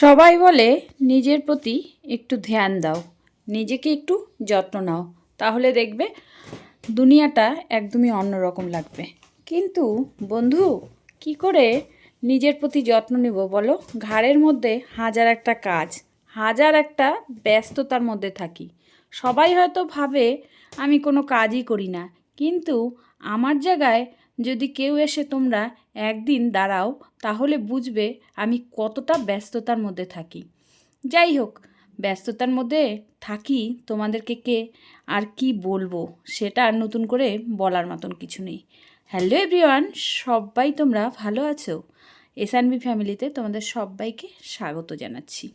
সবাই বলে, নিজের প্রতি একটু ধ্যান দাও, নিজেকে একটু যত্ন নাও, তাহলে দেখবে দুনিয়াটা একদমই অন্যরকম লাগবে। কিন্তু বন্ধু, কি করে নিজের প্রতি যত্ন নেব বলো? ঘাড়ের মধ্যে হাজার একটা কাজ, হাজার একটা ব্যস্ততার মধ্যে থাকি। সবাই হয়তো ভাবে, আমি কোনো কাজই করি না। কিন্তু আমার জায়গায় যদি কেউ এসে তোমরা একদিন দাঁড়াও, তাহলে বুঝবে আমি কতটা ব্যস্ততার মধ্যে থাকি। যাই হোক, ব্যস্ততার মধ্যে থাকি তোমাদেরকে কে আর কি বলব সেটা আর নতুন করে বলার মতন কিছু নেই। হ্যালো এভরিওয়ান সবাই তোমরা ভালো আছো? এসআনবি ফ্যামিলিতে তোমাদের সবাইকে স্বাগত জানাচ্ছি।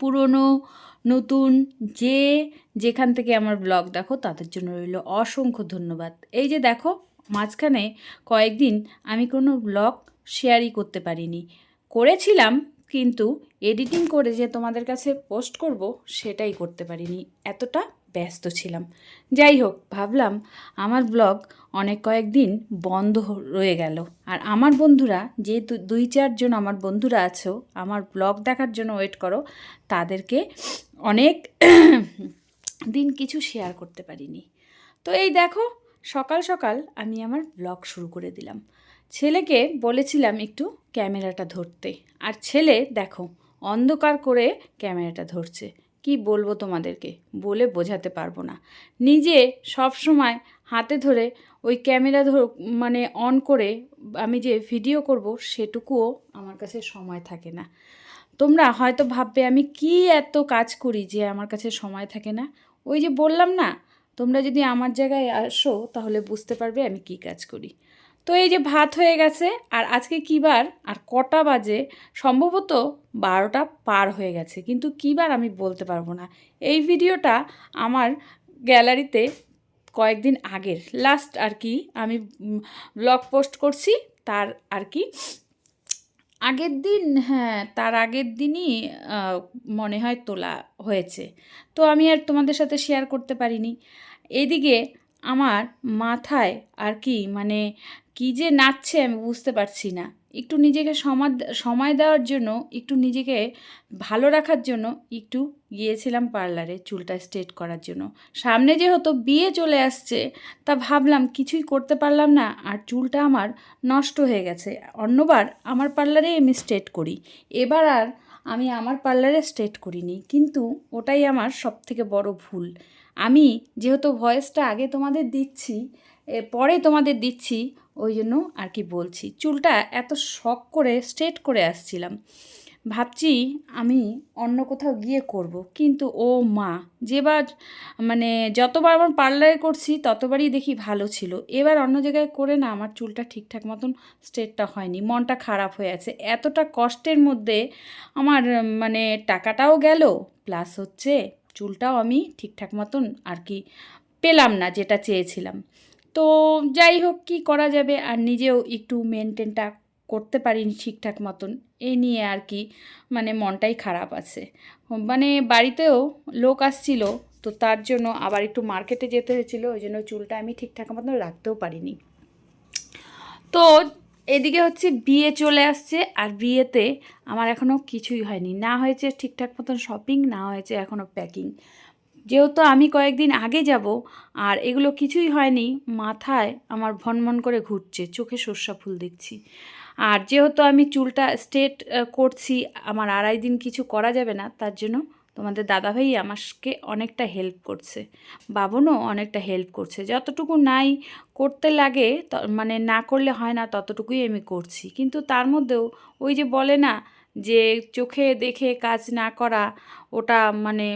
পুরনো, নতুন যে যেখান থেকে আমার ব্লগ দেখো, তাদের জন্য রইল অসংখ্য ধন্যবাদ। এই যে দেখো মাঝখানে কয়েকদিন আমি কোনো ব্লগ শেয়ারই করতে পারিনি। করেছিলাম, কিন্তু এডিটিং করে যে তোমাদের কাছে পোস্ট করব সেটাই করতে পারিনি। এতটা ব্যস্ত ছিলাম। যাই হোক, ভাবলাম আমার ব্লগ অনেক কয়েকদিন বন্ধ রয়ে গেল। আর আমার বন্ধুরা, যে দুই চারজন আমার বন্ধুরা আছো, আমার ব্লগ দেখার জন্য ওয়েট করো, তাদেরকে অনেক দিন কিছু শেয়ার করতে পারিনি। তো এই দেখো সকাল সকাল আমি আমার ব্লগ শুরু করে দিলাম। ছেলেকে বলেছিলাম একটু ক্যামেরাটা ধরতে। আর ছেলে, দেখো, অন্ধকার করে ক্যামেরাটা ধরছে। কি বলব তোমাদেরকে? বলে বোঝাতে পারব না। নিজে সব সময় হাতে ধরে ওই ক্যামেরা ধর মানে অন করে আমি যে ভিডিও করব, সেটুকুও আমার কাছে সময় থাকে না। তোমরা হয়তো ভাববে, আমি কি এত কাজ করি যে আমার কাছে সময় থাকে না? ওই যে বললাম না তোমরা যদি আমার জায়গায় আসো, তাহলে বুঝতে পারবে আমি কি কাজ করি। তো এই যে ভাত হয়ে গেছে, আর আজকে কী বার, আর কটা বাজে, সম্ভবত বারোটা পার হয়ে গেছে, কিন্তু কী বার আমি বলতে পারব না। এই ভিডিওটা আমার গ্যালারিতে কয়েকদিন আগের, লাস্ট আর কি আমি ব্লগ পোস্ট করছি, তার আর কি আগের দিন হ্যাঁ তার আগের দিনই মনে হয় তোলা হয়েছে। তো আমি আর তোমাদের সাথে শেয়ার করতে পারিনি। এদিকে আমার মাথায় আর কি মানে কি যে নাচছে আমি বুঝতে পারছি না। একটু নিজেকে সময় সময় দেওয়ার জন্য, একটু নিজেকে ভালো রাখার জন্য একটু গিয়েছিলাম পার্লারে চুলটা স্ট্রেট করার জন্য। সামনে যেহেতু বিয়ে চলে আসছে, তা ভাবলাম কিছুই করতে পারলাম না আর চুলটা আমার নষ্ট হয়ে গেছে। অন্যবার আমার পার্লারে আমি স্ট্রেট করি। এবার আর আমি আমার পার্লারে স্ট্রেট করিনি, কিন্তু ওটাই আমার সবথেকে বড় ভুল। আমি যেহেতু ভয়েসটা আগে তোমাদের দিচ্ছি পরে তোমাদের দিচ্ছি, ওই জন্য আর কি বলছি। চুলটা এত শখ করে স্ট্রেট করে আসছিলাম। ভাবছি আমি অন্য কোথাও গিয়ে করব, কিন্তু ও মা যেবার মানে যতবার আমার পার্লারে করছি, ততবারই দেখি ভালো ছিল। এবার অন্য জায়গায় করে না, আমার চুলটা ঠিকঠাক মতন স্ট্রেটটা হয়নি, মনটা খারাপ হয়ে আছে। এতটা কষ্টের মধ্যে আমার মানে টাকাটাও গেল প্লাস হচ্ছে চুলটাও আমি ঠিকঠাক মতন আর কি পেলাম না যেটা চেয়েছিলাম। তো যাই হোক, কি করা যাবে? আর নিজেও একটু মেনটেনটা করতে পারিনি ঠিকঠাক মতন। এই নিয়ে আর কি মানে মনটাই খারাপ আছে। মানে বাড়িতেও লোক আসছিল, তো তার জন্য আবার একটু মার্কেটে যেতে হয়েছিল, ওই জন্য চুলটা আমি ঠিকঠাক মতন রাখতেও পারিনি। তো এদিকে হচ্ছে বিয়ে চলে আসছে আর বিয়েতে আমার এখনও কিছুই হয়নি। না হয়েছে ঠিকঠাক মতন শপিং না হয়েছে এখনও প্যাকিং যেহেতু আমি কয়েকদিন আগে যাব আর এগুলো কিছুই হয়নি, মাথায় আমার ভনভন করে ঘুরছে, চোখে সর্ষা ফুল দেখছি। আর যেহেতু আমি চুলটা স্ট্রেট করছি, আমার আড়াই দিন কিছু করা যাবে না, তার জন্য তোমাদের দাদাভাই আমাকে অনেকটা হেল্প করছে। বাবনও অনেকটা হেল্প করছে। যতটুকু নাই করতে লাগে মানে না করলে হয় না, ততটুকুই আমি করছি। কিন্তু তার মধ্যেও ওই যে বলে না, যে চোখে দেখে কাজ না করা, ওটা মানে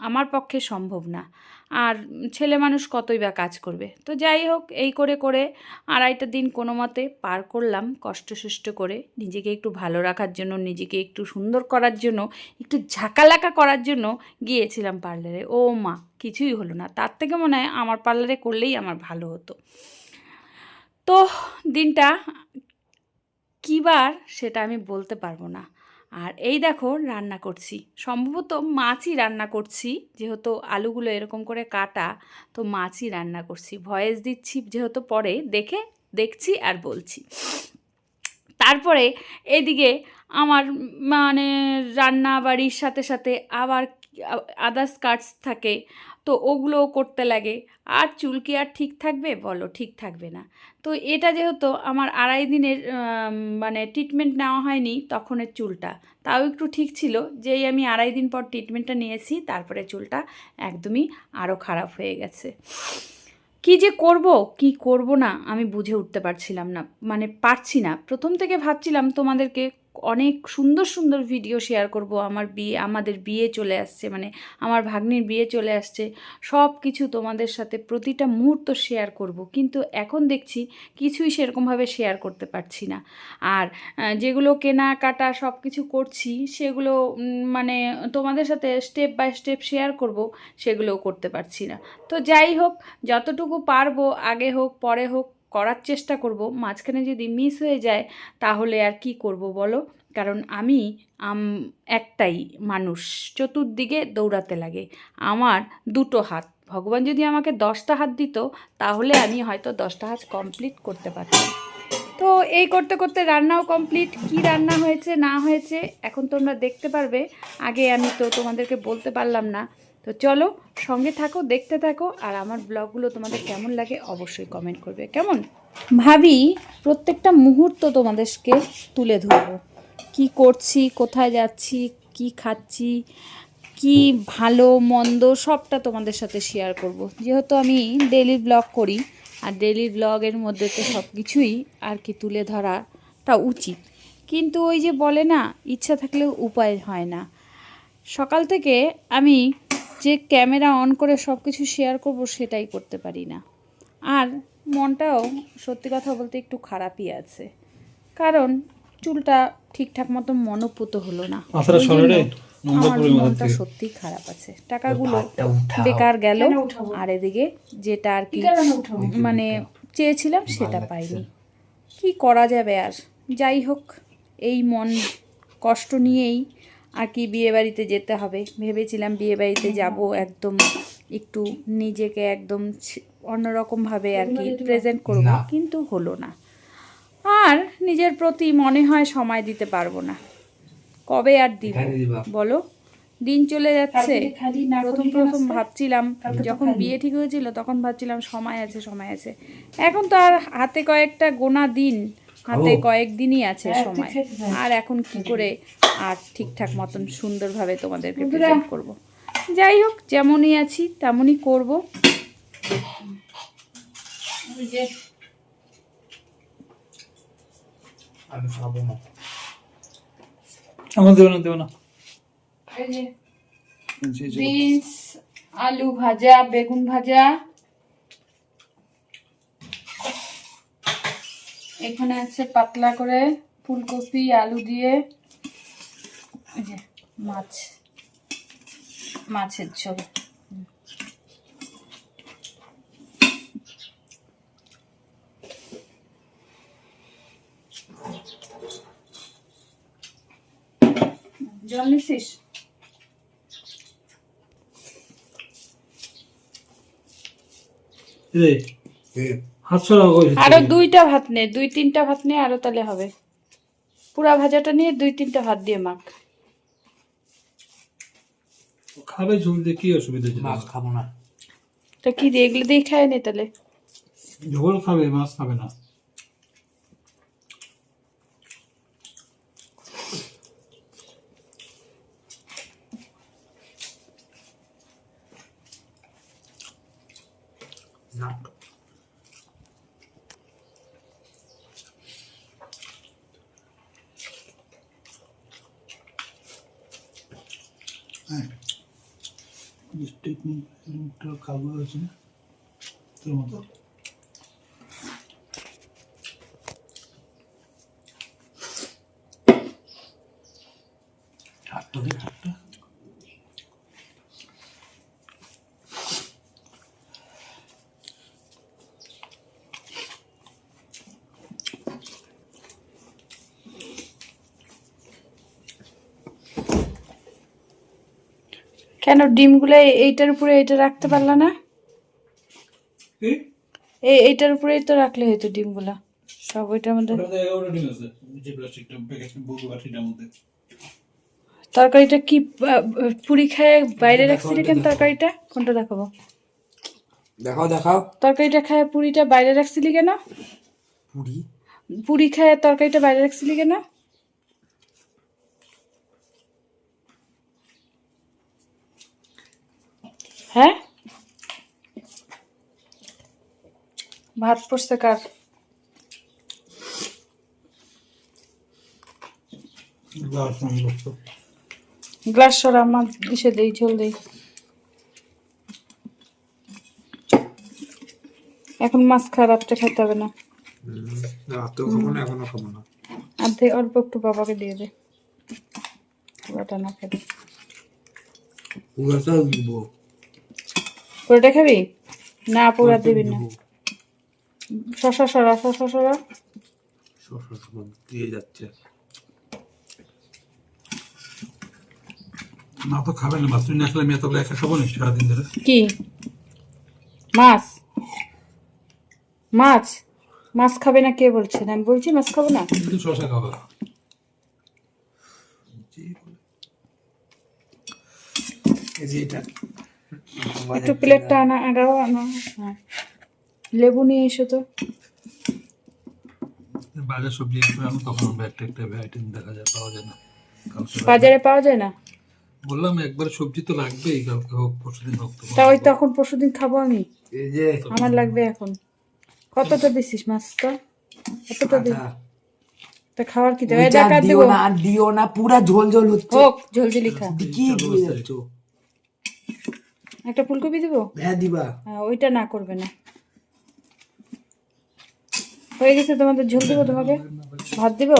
আমার পক্ষে সম্ভব না। আর ছেলে মানুষ কতই বা কাজ করবে। তো যাই হোক, এই করে করে আড়াইটা দিন কোনো মতে পার করলাম কষ্টসৃষ্ট করে। নিজেকে একটু ভালো রাখার জন্য, নিজেকে একটু সুন্দর করার জন্য, একটু ঝাঁকালাকা করার জন্য গিয়েছিলাম পার্লারে। ও মা, কিছুই হলো না। তার থেকে মনে হয় আমার পার্লারে করলেই আমার ভালো হতো। তো দিনটা কী বার সেটা আমি বলতে পারব না। আর এই দেখো রান্না করছি। সম্ভবত মাছই রান্না করছি, যেহেতু আলুগুলো এরকম করে কাটা, তো মাছই রান্না করছি। ভয়েস দিচ্ছি যেহেতু পরে, দেখে দেখছি আর বলছি। তারপরে এদিকে আমার মানে রান্না বাড়ির সাথে সাথে আবার আদার্স কার্ডস থাকে তো ওগুলোও করতে লাগে। আর চুল কি আর ঠিক থাকবে? বলো, ঠিক থাকবে না। তো এটা যেহেতু আমার আড়াই দিনের মানে ট্রিটমেন্ট নেওয়া হয়নি তখনের চুলটা। তাও একটু ঠিক ছিল, যেই আমি আড়াই দিন পর ট্রিটমেন্টটা নিয়েছি, তারপরে চুলটা একদমই আরও খারাপ হয়ে গেছে। কি যে করব, কি করব না আমি বুঝে উঠতে পারছিলাম না। মানে পারছি না। প্রথম থেকে ভাবছিলাম তোমাদেরকে অনেক সুন্দর সুন্দর ভিডিও শেয়ার করব। আমার বিয়ে, আমাদের বিয়ে চলে আসছে মানে আমার ভাগ্নির বিয়ে চলে আসছে। সব কিছু তোমাদের সাথে প্রতিটা মুহূর্ত শেয়ার করব। কিন্তু এখন দেখছি কিছুই সেরকমভাবে শেয়ার করতে পারছি না। আর যেগুলো কেনাকাটা সব কিছু করছি, সেগুলো মানে তোমাদের সাথে স্টেপ বাই স্টেপ শেয়ার করব, সেগুলোও করতে পারছি না। তো যাই হোক, যতটুকু পারব, আগে হোক, পরে হোক করার চেষ্টা করব, মাঝখানে যদি মিস হয়ে যায় তাহলে আর কি করব বলো? কারণ আমি একটাই মানুষ, চতুর্দিকে দৌড়াতে লাগে। আমার দুটো হাত। ভগবান যদি আমাকে দশটা হাত দিত, তাহলে আমি হয়তো দশটা হাত কমপ্লিট করতে পারতাম। তো এই করতে করতে রান্নাও কমপ্লিট কি রান্না হয়েছে, না হয়েছে, এখন তোমরা দেখতে পারবে। আগে আমি তো তোমাদেরকে বলতে পারলাম না। তো চলো সঙ্গে থাকো, দেখতে থাকো, আর আমার ব্লগগুলো তোমাদের কেমন লাগে অবশ্যই কমেন্ট করবে। কেমন? ভাবি, প্রত্যেকটা মুহূর্ত তোমাদেরকে তুলে ধরবো। কি করছি, কোথায় যাচ্ছি, কি খাচ্ছি, কি ভালো, মন্দ সবটা তোমাদের সাথে শেয়ার করব। যেহেতু আমি ডেলি ব্লগ করি, আর ডেলি ব্লগের মধ্যে তো সব কিছুই আর কি তুলে ধরাটা উচিত। কিন্তু ওই যে বলে না, ইচ্ছা থাকলেও উপায় হয় না। সকাল থেকে আমি যে ক্যামেরা অন করে সব কিছু শেয়ার করব সেটাই করতে পারি না। আর মনটাও সত্যি কথা বলতে একটু খারাপই আছে। কারণ চুলটা ঠিকঠাক মতো মনোপুত হলো না। আমার মনটা থেকে। সত্যিই খারাপ আছে। টাকাগুলো বেকার গেল। আর এদিকে যেটা আর কি মানে চেয়েছিলাম সেটা পাইনি। কি করা যাবে আর? যাই হোক এই মন কষ্ট নিয়েই আর কি বিয়েবাড়িতে যেতে হবে? ভেবেছিলাম বিয়েবাড়িতে যাব একদম একটু নিজেকে একদম অন্যরকমভাবে আর কি প্রেজেন্ট করব। কিন্তু হলো না। আর নিজের প্রতি মনে হয় সময় দিতে পারব না। কবে আর দিব? বলো। দিন চলে যাচ্ছে। প্রথম প্রথম ভাবছিলাম যখন বিয়ে ঠিক হয়েছিল তখন ভাবছিলাম সময় আছে সময় আছে। এখন তো আর হাতে কয়েকটা গোনা দিন। হাতে কয়েকদিনই আছে সময়। আর এখন কি করে আর ঠিকঠাক মতন সুন্দরভাবে তোমাদেরকে প্রেজেন্ট করব। যাই হোক যেমনই আছি তেমনই করব। আলু ভাজা বেগুন ভাজা এখানে আছে পাতলা করে ফুলকপি আলু দিয়ে যে মাছ মাছের ঝোল। জল নিছিস এই আরও দুইটা ভাত নে দুই তিনটা ভাত নিয়ে আরও তাহলে হবে। পুরা ভাজাটা নিয়ে দুই তিনটা ভাত দিয়ে মাখ। খাবে ঝুল দিয়ে কি অসুবিধা আছে মাছ খাব না। তা কি দিয়ে? এগুলো দিয়ে খায় নে তাহলে ঝোল খাবে মাছ খাবে না। না। মিস্টেক খাব আছে তোর মতো কেন ডিমগুলো এইটার উপরে এটা রাখতে পারলা না? এই এইটার উপরেই তো রাখলে হয়তো ডিমগুলা। সব ওইটার মধ্যে তরকারিটা কি পুরি খায় বাইরে রাখছিলি কেন তরকারিটা? কোনটা দেখাবো? দেখাও দেখাও। তরকারিটা খায় পুরিটা বাইরে রাখছিলি কেন? পুরি? পুরি খায় তরকারিটা বাইরে রাখছিলি কেন? হ্যাঁ? ভাত পড়ছে কার? গ্লাস সরা আমার ইসে দেই ঝোল দেই। এখন মাছ খারাপটা খেতে হবে না। রাতেও খাব না এখনও খাব না। অর্ধেক অল্প একটু বাবাকে দিয়ে দে। পুরোটা না খেতে পুরাটা দিব। পুরোটা খাবি? না পুরা দিবি না। শশা সরা শশা সরা। শশা দিয়ে যাচ্ছে। মা তো খাবে না মাছ তুই না খেলে আমি এতগুলো একা খাব না সারাদিন ধরে? কি? মাছ? মাছ? মাছ খাবে না কে বলছেন? আমি বলছি মাছ খাব না। শশা খাবে এই যে এটা। একটু প্লেটটা আনা আনাও আনা হ্যাঁ। লেবু নিয়ে এসো তো। বাজার সবজি একটু আনো তখন একটা একটা আইটেম দেখা যায় পাওয়া যায় না। বাজারে। পাওয়া যায় না? বললাম একবার সবজি তো লাগবেই কালকে হোক পরশু দিন হোক তা ওই তখন পরশুদিন খাব আমি। এই যে আমার লাগবে এখন। কতটা দিছিস মাছটা কতটা দিই তা খাওয়ার কি দেবে দিও না আর দিও না পুরা ঝোল ঝোল হচ্ছে। হোক ঝলঝলি খা। কি দিয়ে যাচ্ছ। একটা ফুলকপি দিব? হ্যাঁ দিবা। হ্যাঁ, ওইটা না করবে না। হয়ে গেছে তোমাদের ঝোল দিব তোমাকে? ভাত দিব?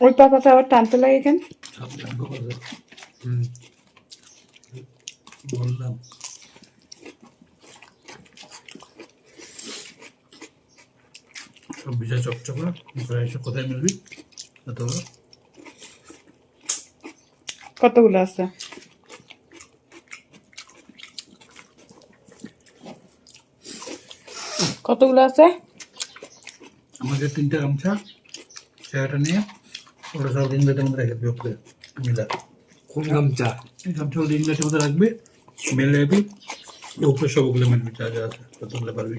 ওই পাতাটা আবার টানতে লাগে কেন? বললাম সব চকচকা এসে কোথায় মিলবি? এত বড়? কতগুলো আছে? কতগুলো আছে? আমাদের তিনটা গামছা জায়গাটা নিয়ে। ওটা সব রিংলাটের মধ্যে রেখে দিবি ওপরে মিলা। কোন গামছা এই গামছা মধ্যে রাখবি। মেলে রাখবি উপরে সব ওগুলো মেলবি যা যা আছে ততগুলো পারবি।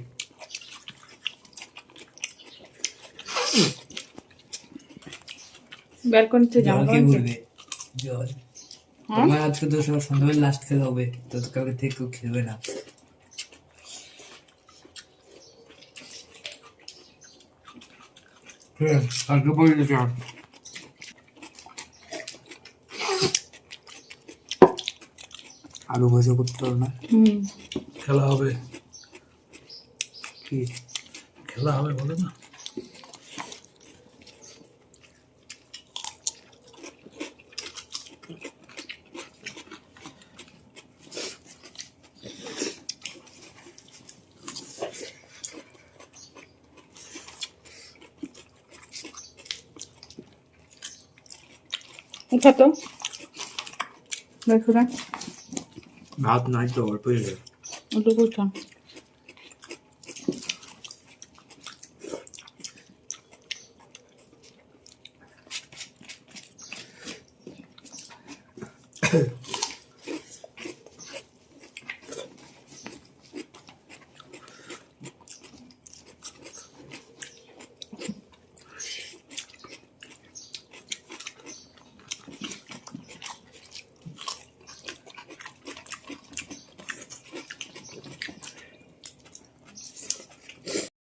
ব্যালকনিতে জামা জল। হ্যাঁ? তোমার আজকে তো সব সন্ধ্যাবেলা লাস্ট খেলা হবে তো কালকে থেকে কেউ খেলবে না। হ্যাঁ কালকে পড়ে গেছে আলু ভাজা করতে হবে না? খেলা হবে। কি? খেলা হবে বলে না? উঠা তো। দেখো না। ভাত নাই তো অল্পই অল্পই খান Cool.